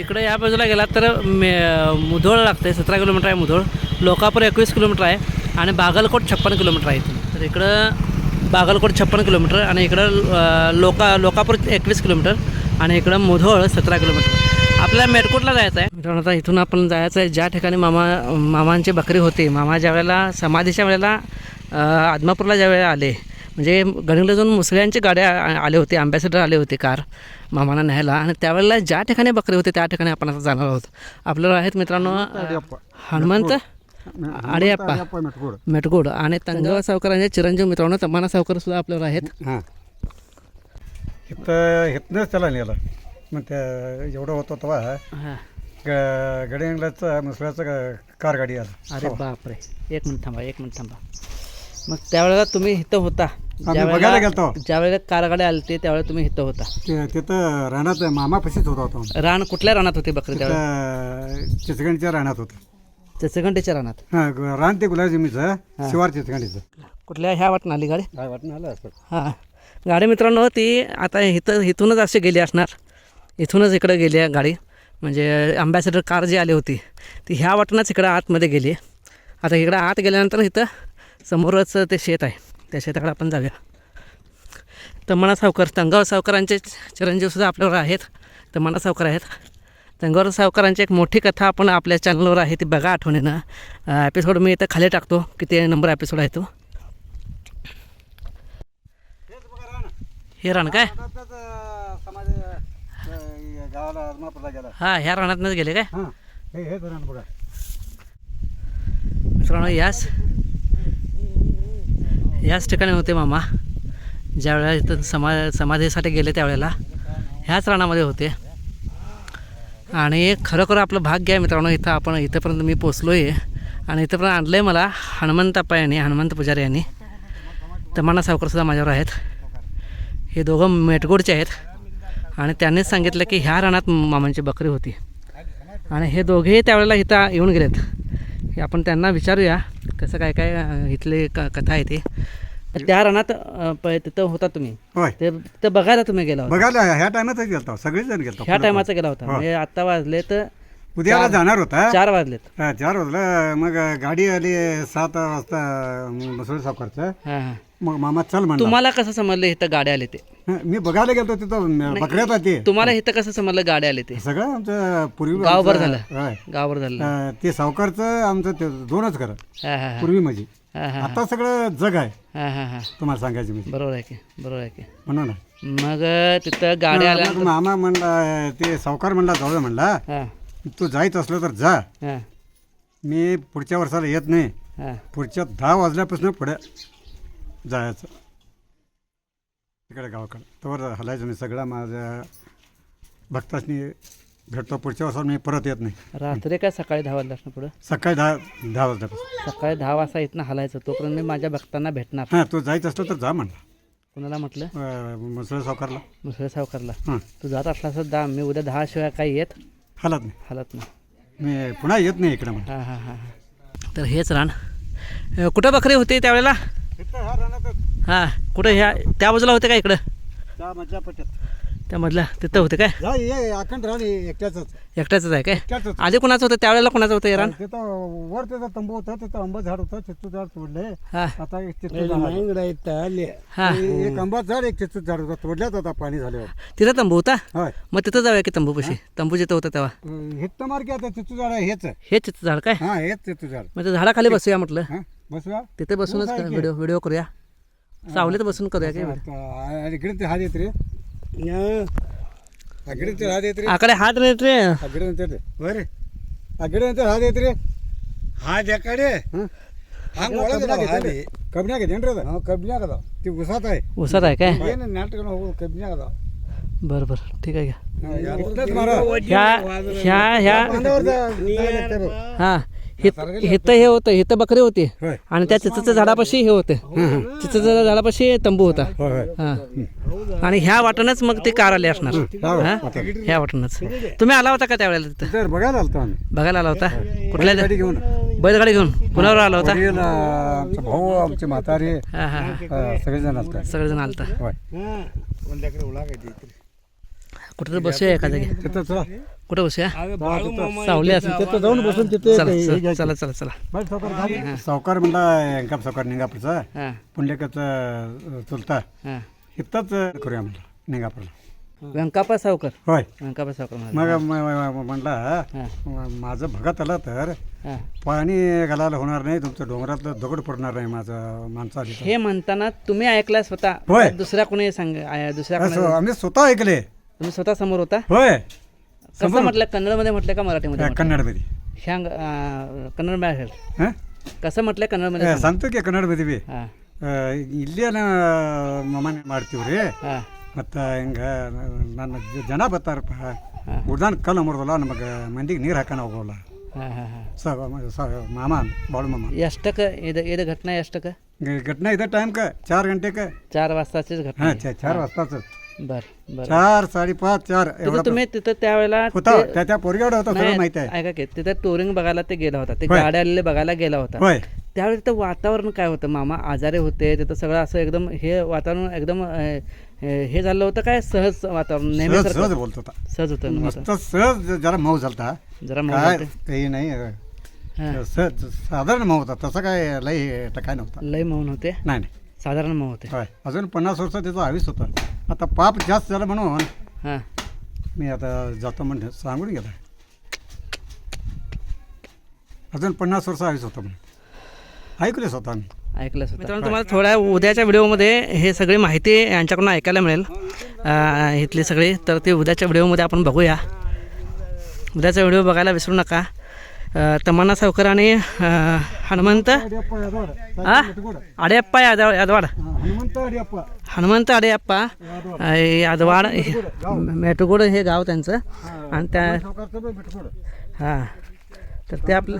इकडे या बाजूला गेला तर मे मुधोळ लागते सतरा किलोमीटर आहे मुधोळ. लोकापूर एकवीस किलोमीटर आहे आणि बागलकोट छप्पन किलोमीटर आहे इथून. तर इकडं बागलकोट छप्पन किलोमीटर आणि इकडं लोका लोकापूर एकवीस किलोमीटर आणि इकडं मुधोळ सतरा किलोमीटर. आपल्याला मेटकोटला जायचं आहे. मित्रांनो आता इथून आपण जायचं आहे. ज्या ठिकाणी मामा मामांची बकरी होती मामा ज्या वेळेला समाधीच्या वेळेला आदमापूरला ज्या वेळेला आले म्हणजे गणिला जाऊन मुसळ्यांची गाड्या आले होते अँबॅसेडर आले होते कार मामाला न्यायला. आणि त्यावेळेला ज्या ठिकाणी बकरी होते त्या ठिकाणी आपण आता जाणार आहोत. आपल्याला आहेत मित्रांनो हनुमंत आडेप्पा मेटगोड आणि तंगावा सावकरांचे चिरंजीव मित्रांनो तमाना सावकर सुद्धा आपल्यावर आहेत. हां. इथं इथनंच त्याला नेलं. मग त्या एवढं होतं तेव्हा हां. ग गडिंगलाचं मुसळ्याचं ग- कार गाडी आलं. अरे बापरे. एक मिनिट थांबा एक मिनिट थांबा. मग त्यावेळेला तुम्ही इथं होता. आम्ही बघायला गेलतो. ज्यावेळेला कारगाड्या आली ते त्यावेळेला तुम्ही इथं होता. ते तिथं रानात मामापाशीच होता होता रान कुठल्या रानात होती बकरी त्यावेळेला? तिथं चिचगणच्या रानात होतं. चचगंटीच्या रानात. हां ग- रान ते गुलाबजमीचं शिवार चिचगणीचं. कुठल्या ह्या वाटणं आली गाडी? काय वाटणं आलं असं हां. गाडी मित्रांनो ती आता इथं इथूनच अशी गेली असणार. इथूनच इकडं गेली आहे गाडी. म्हणजे अम्बॅसेडर कार जी आली होती ती ह्या वाटणंच इकडं आतमध्ये गेली आता इकडं आत गेल्यानंतर इथं समोरच ते शेत आहे. त्या शेताकडे आपण जाऊया. तमणा सावकर तंगाव सावकरांचे चिरंजीवसुद्धा आपल्यावर आहेत. तमणा सावकर आहेत. तंगावर सावकरांची एक मोठी कथा आपण आपल्या चॅनलवर आहे ती बघा आठवणीनं. एपिसोड मी इथं खाली टाकतो किती नंबर एपिसोड आहे तो. हे रान काय? गावाला आदमापूरला गेला. हां ह्या रानातनंच गेले काय? हां हे हे मित्रांनो याच याच ठिकाणी होते मामा. ज्या वेळेला इथं समा समाधीसाठी गेले त्यावेळेला. ह्याच रानामध्ये होते. आणि खरोखर आपलं भाग्य आहे मित्रांनो इथं आपण इथंपर्यंत मी पोचलो आहे आणि इथंपर्यंत आणलं आहे मला हनुमंतप्पा यांनी हनुमंत पुजारी यांनी. तमाना सावकरसुद्धा माझ्यावर आहेत. हे दोघं मेटगोडचे आहेत. आणि त्यांनीच सांगितलं की ह्या रानात मामांची बकरी होती. आणि हे दोघेही त्यावेळेला इथं येऊन गेलेत. हे आपण त्यांना विचारूया कसं काय काय इथली क कथा आहे ती. त्या रानात तिथं होता तुम्ही. होय. ते बघायला तुम्ही गेला होता. बघायला ह्या टायमातच गेलतो सगळेच जण गेलतो ह्या टायमाचा गेला होता. हो. म्हणजे आत्ता वाजले तर उद्याला जाणार होता? चार वाजलेत. हा, चार वाजलं मग गाडी आली सात वाजता मसुळे सावकारचं हां हां. मग मामा चल म्हणला. तुम्हाला कसं समजलं इथं गाड्या आले ते? हं, मी बघायला गेलो तिथं बकऱ्यात ते तुम्हाला इथं कसं समजलं गाड्या आले ते? सगळं आमचं पूर्वी गावभर आमचं- झालं. होय. गावावर झालं. अं, ते सावकारचं आमचं ते दोनच घर. हां हां हां. पूर्वी म्हणजे हां हां आता सगळं जग आहे. हां हां हां. तुम्हाला सांगायचं मी बरोबर आहे की बरोबर आहे की. म्हणून ना. मग तिथं गाड्या आल्या मग मामा म्हणला ते सावकार म्हणला जाऊ दे म्हणला. हां. तू जायचं असलं तर जा. हां. मी पुढच्या वर्षाला येत नाही. हां. पुढच्या दहा वाजल्यापासून पुढे जायचं. तिकडे गावाकडे. तोवर हलायचं नाही. सगळा माझ्या भक्तासनी भेटतो. पुढच्या वर्षाला मी परत येत नाही. रात्री काय सकाळी दहा वाजता पुढं? सकाळी दहा दहा वाजल्यापासून सकाळी दहा वाजता इथनं हलायचं. तोपर्यंत मी माझ्या भक्तांना भेटणार. हां तू जायचं असलं तर जा म्हणला. कुणाला म्हटलं? मुसळे सावकारला. मुसळे सावकारला. हां. तू जात असला सुद्धा मी उद्या दहा शिवाय काही येत हलत नाही. हलत नाही. मी पुन्हा येत नाही इकडे म्हणा हां हां हां हां. तर हेच रान. अं, कुठं बकरी होती त्यावेळेला? हां कुठं ह्या त्या बाजूला होते का इकडं? त्या मधल्या पट्ट्यात. त्या मधल्या तिथं होते काय? अखंड एकट्याच एकट्याच आहे काय? आधी कुणाचं होतं? त्यावेळेला कुणाचं होतं हे रान? तिथं वर त्याचा तंबू होता तिथं आंबा झाड होतं चित्तू झाड तोडले. हां. आता एक चित्तू झाड. आहे. हां. एक आंबा झाड एक चित्तू झाड होतं. तोडल्यात आता पाणी झाल्यावर. तिथं तंबू होता? होय. मग तिथं जाऊया की तंबूपाशी तंबू जिथं होतं तेव्हा. हित्त मार की आता चित्तू झाड आहे हेच हे चित्र झाड काय? हा हेच चित्तू झाड. मग त्या झाडाखाली बसूया म्हटलं. हा. बसवा? तिथे बसूनच आहे की? व्हिडिओ व्हिडिओ करूया. सावलीत बसून करूया की? आता इकडे ते हात येत रे. अगडे ते हात येत रे. आकडे हात नाही रे. अगडे ते बरे अगडे ते हात येत रे. हा? जकडे कबण्या घेते रे कबण्या कदा ती उसात आहे. उसात आहे काय? नाटक हो कबण्या कदा बरं बरं. ठीक आहे घ्या. इथलंच मारा. ह्या ह्या ह्या बांधावर बघ. हा हिथं हे होतं हिथं बकरी होती. होय. आणि त्या चिचच्या झाडापाशी हे होते. चिचच्या झाडापाशी तंबू होता. होय होय. हा. आणि ह्या वाटणच मग ते कार आले असणार. हा ह्या वाटणच. तुम्ही आला होता का त्यावेळेला तिथं? तर बघायला आलतो आम्ही. बघायला आला होता? कुठल्या गाडी घेऊन. बैलगाडी घेऊन. कुणावर आला होता? वडील अं, आमचा भाऊ आमची म्हातारी हां हां हां. सगळेजण असतात सगळेजण आलता. होय. कोणत्याकडे कुठं तर बसूया एका जागी. तिथं चला कुठं बसूया सावली असेल तिथं जाऊन बसून तिथे चला चला. चला चला. सावकार म्हणला अंकाप सावकार निंगापूरचा पुंडलिकाचा चुलता. हां. इथंच करूया म्हणलं निंगापूरला व्यंकापा सावकर. होय. व्यंकापा सावकर म्हणाले. मग म- म- म- म्हणला हां. म- माझं भगत आलं तर हां. पाणी घालायला होणार नाही तुमचं डोंगरातलं दगड पडणार नाही माझं माणसं. हे म्हणताना तुम्ही ऐकला स्वतः होय. दुसऱ्या कोणी सांग दुसऱ्या कोणी? आम्ही स्वतः ऐकले. तुम्ही स्वतः समोर होता? होय. कसं म्हटलं कन्नडमध्ये म्हटलं का मराठीमध्ये म्हटलं? कन्नडमध्ये ह्या आ, कन्नड मध्ये हं? कसं म्हटलं कन्नडमध्ये ಏ, सांगा. ಸಂತಕ್ಕೆ ಕನ್ನಡದಲ್ಲಿ ಬಿ ಹಾಂ ಇಲ್ಲೇನ ಮನೆ ಮಾಡ್ತೀವಿ ರೀ ಹಾಂ ಮತ್ತು ಹಿಂಗೆ ನನ್ನ ಜ- ಜನ ಬರ್ತಾರಪ್ಪ ಉಡ್ದಾನ ಕಲ್ಲು ಮುರಿದಲ್ಲ ನಮಗೆ ಮಂದಿಗೆ ನೀರು ಹಾಕೋಣ ಹೋಗೋಲ್ಲ ಹಾಂ ಹಾಂ ಹಾಂ ಸ ಸ ಮಾಮ ಬಾಳು ಮಾಮ ಎಷ್ಟಕ್ಕೆ ಇದು ಇದು घटना ಎಷ್ಟಕ್ಕೆ ग- घटना इथं टाइम का चार घंटे का चार वाजताचीच घटना चार वाजताच बर बर. चार साडेपाच चार. तिथं एवढा तुम्ही तिथं त्यावेळेला होता ते- त्या त्या पोरग्यावर होता सगळं माहिती आहे. ऐका की तिथं टुरिंग बघायला ते गेला होता ते होय. गाड्या आलेले बघायला गेला होता. होय. त्यावेळी तिथं वातावरण काय होतं मामा? आजारी होते तिथं सगळं असं एकदम हे वातावरण एकदम अं, अं, हे झालं होतं काय? सहज वातावरण सहज नेहमी सहज बोलत होता. सहज होतं ना सहज जरा मऊ झालता. जरा काय काही नाही हां. सहज साधारण मऊ होता. तसं काय लई काय नव्हता. लय मौन होते नाही नाही. साधारण मऊ होते. होय. अजून पन्नास वर्ष त्याचा आयुष होता. आता पाप जास्त झालं म्हणून हां. मी आता जातो म्हणून सांगून गेला. अजून पन्नास वर्ष आयुष होतं म्हणून. ऐकले स्वतः मी. ऐकलं मित्रांनो तुम्हाला थोड्या उद्याच्या व्हिडिओमध्ये हे सगळी माहिती यांच्याकडून ऐकायला मिळेल. अं, इथली सगळी. तर ते उद्याच्या व्हिडिओमध्ये आपण बघूया. उद्याचा व्हिडिओ बघायला विसरू नका. तमन्ना सावकर आणि हनुमंत आ? अडेप्पा यादव यादवाड. हनुमंत अडियप्पा अडेप्पा यादवाड हे- मेटुगोड हे गाव त्यांचं. आणि त्या हां. तर ते आपलं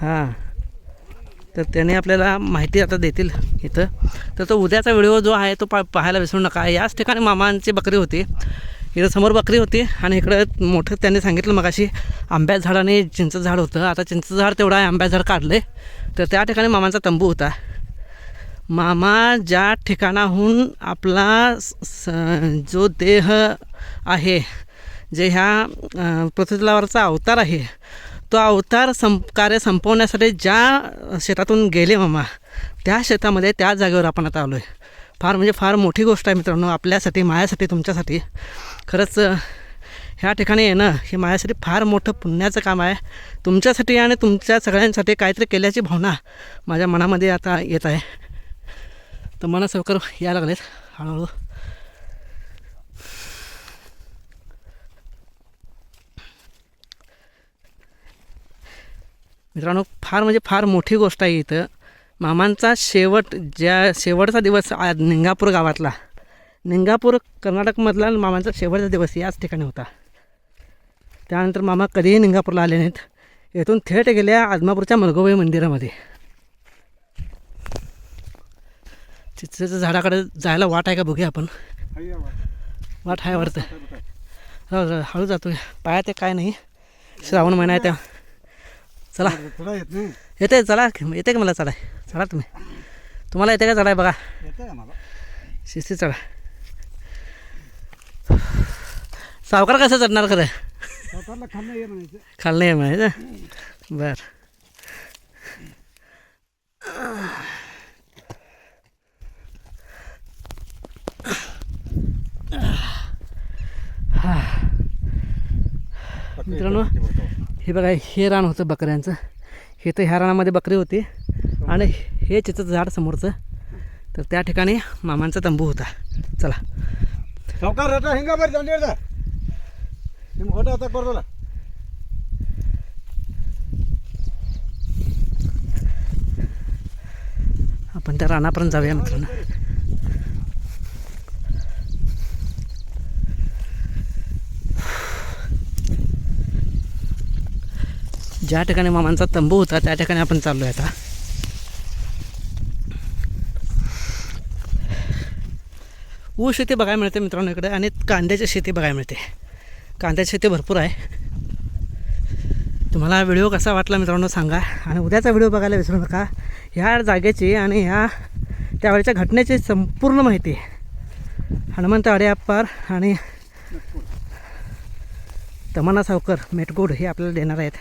हां. तर त्याने आपल्याला माहिती आता देतील इथं. तर तो उद्याचा व्हिडिओ जो आहे तो पा पाहायला विसरू नका. याच ठिकाणी मामांची बकरी होती. इथं समोर बकरी होती आणि इकडं मोठं त्यांनी सांगितलं मगाशी आंब्या झाड आणि चिंचं झाड होतं. आता चिंचं झाड तेवढं आहे आंब्याचं झाड काढले तर त्या ठिकाणी मामांचा तंबू होता. मामा ज्या ठिकाणाहून आपला स- जो देह आहे जे ह्या पृथ्वीतलावरचा अवतार आहे तो अवतार सं कार्य संपवण्यासाठी ज्या शेतातून गेले मामा त्या शेतामध्ये त्या जागेवर आपण आता आलो आहे फार म्हणजे फार मोठी गोष्ट आहे मित्रांनो आपल्यासाठी माझ्यासाठी तुमच्यासाठी. खरंच ह्या ठिकाणी येणं हे माझ्यासाठी फार मोठं पुण्याचं काम आहे. तुमच्यासाठी आणि तुमच्या सगळ्यांसाठी काहीतरी केल्याची भावना माझ्या मनामध्ये आता येत आहे. तर मला सवकर यायला लागलेत. हळूहळू. मित्रांनो फार म्हणजे फार मोठी गोष्ट आहे इथं. मामांचा शेवट ज्या शेवटचा दिवस आज निंगापूर गावातला. निंगापूर कर्नाटकमधला मामांचा शेवटचा दिवस याच ठिकाणी होता. त्यानंतर मामा कधीही निंगापूरला आले नाहीत. येथून थेट गेल्या आदमापूरच्या मलगोबाई मंदिरामध्ये. चिचेच्या झाडाकडे जायला वाट आहे का बघूया आपण. वाट आहे वाटतं. हळू जातो पाया ते काय नाही. श्रावण महिना आहे त्या. चला. येत नाही येते. चला. येते का मला चढाय? चढा तुम्ही. तुम्हाला येते का चढाय बघा? येतं का मला? शिस्ती चढा. सावकार कसं चढणार खरं? खाल्लं ये म्हणायचं. खाल नाही माहीत बर. मित्रांनो हे बघा हे रान होतं बकऱ्यांचं. हे तर ह्या रानामध्ये बकरी होती. आणि हे चिचं झाड समोरचं. तर त्या ठिकाणी मामांचा तंबू होता. चला. हिंगा बरं आपण त्या रानापर्यंत जाऊया मित्रांना. ज्या ठिकाणी मामांचा तंबू होता त्या ठिकाणी आपण चाललो आहे आता. ऊस शेती बघायला मिळते मित्रांनो इकडे आणि कांद्याची शेती बघायला मिळते. कांद्याची शेती भरपूर आहे. तुम्हाला व्हिडिओ कसा वाटला मित्रांनो सांगा आणि उद्याचा व्हिडिओ बघायला विसरू नका. ह्या जागेची आणि ह्या त्यावेळेच्या घटनेची संपूर्ण माहिती हनुमंत अडेअप्पार आणि तमन्ना सावकर मेटगोड हे आपल्याला देणार आहेत.